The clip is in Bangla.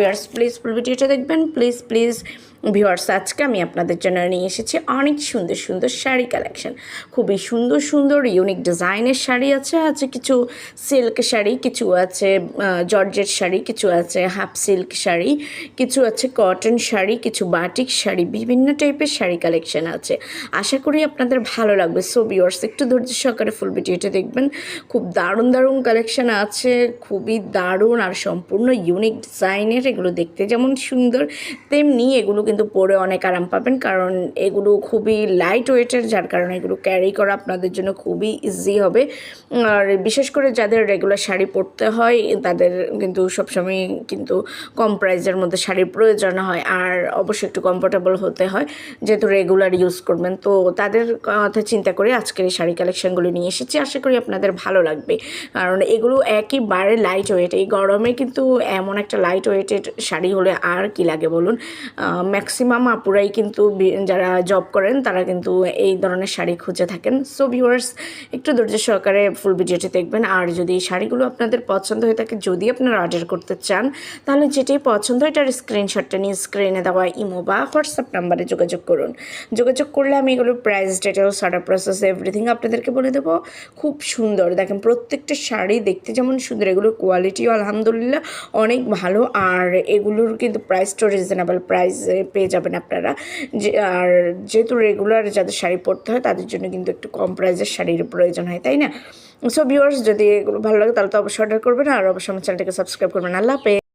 Viewers please full ভিডিওটা দেখবেন। প্লিজ প্লিজ ভিউয়ার্স আজকে আমি আপনাদের জন্য নিয়ে এসেছি অনেক সুন্দর সুন্দর শাড়ি কালেকশন খুবই সুন্দর সুন্দর ইউনিক ডিজাইনের শাড়ি আছে আছে কিছু সিল্ক শাড়ি, কিছু আছে জর্জেট শাড়ি, কিছু আছে হাফ সিল্ক শাড়ি, কিছু আছে কটন শাড়ি, কিছু বাটিক শাড়ি, বিভিন্ন টাইপের শাড়ি কালেকশন আছে। আশা করি আপনাদের ভালো লাগবে। সো ভিউয়ার্স একটু ধৈর্য সহকারে ফুল ভিডিওটা দেখবেন। খুব দারুণ দারুণ কালেকশন আছে, খুবই দারুণ আর সম্পূর্ণ ইউনিক ডিজাইনের এগুলো দেখতে যেমন সুন্দর, তেমনি এগুলো কিন্তু পরে অনেক আরাম পাবেন। কারণ এগুলো খুবই লাইট ওয়েটের যার কারণে এগুলো ক্যারি করা আপনাদের জন্য খুবই ইজি হবে। আর বিশেষ করে যাদের রেগুলার শাড়ি পরতে হয়, তাদের কিন্তু সবসময় কিন্তু কম প্রাইসের মধ্যে শাড়ির প্রয়োজন হয়। আর অবশ্যই একটু কমফোর্টেবল হতে হয়, যেহেতু রেগুলার ইউজ করবেন। তো তাদের কথা চিন্তা করে আজকের এই শাড়ি কালেকশনগুলো নিয়ে এসেছি। আশা করি আপনাদের ভালো লাগবে। কারণ এগুলো একেবারে লাইট ওয়েট এই গরমে কিন্তু এমন একটা লাইট ওয়েটের শাড়ি হলে আর কি লাগে বলুন? ম্যাক্সিমাম আপুরাই কিন্তু যারা জব করেন, তারা কিন্তু এই ধরনের শাড়ি খুঁজে থাকেন। সো ভিউয়ার্স একটু ধৈর্য সহকারে ফুল ভিডিওটি দেখবেন। আর যদি এই শাড়িগুলো আপনাদের পছন্দ হয়ে থাকে, যদি আপনারা অর্ডার করতে চান, তাহলে যেটাই পছন্দ হয়, এটার স্ক্রিনশটটা নিয়ে স্ক্রিনে দেওয়া ইমো বা হোয়াটসঅ্যাপ নাম্বারে যোগাযোগ করুন। যোগাযোগ করলে আমি এগুলো price details order process everything আপনাদেরকে বলে দেবো। খুব সুন্দর। দেখেন, প্রত্যেকটা শাড়ি দেখতে যেমন সুন্দর, এগুলোর কোয়ালিটিও আলহামদুলিল্লাহ অনেক ভালো। আর এগুলোর কিন্তু প্রাইসটাও রিজনেবল প্রাইসে পেয়ে যাবেন আপনারা। যে, আর যেহেতু রেগুলার যাদের শাড়ি পরতে হয়, তাদের জন্য কিন্তু একটু কম প্রাইসের শাড়ির প্রয়োজন হয়, তাই না? সো ভিউয়ার্স যদি এগুলো ভালো লাগে, তাহলে তো অবশ্যই অর্ডার করবেন। আর অবশ্যই আমার চ্যানেলটাকে সাবস্ক্রাইব করবেন। আল্লাহ হাফেজ।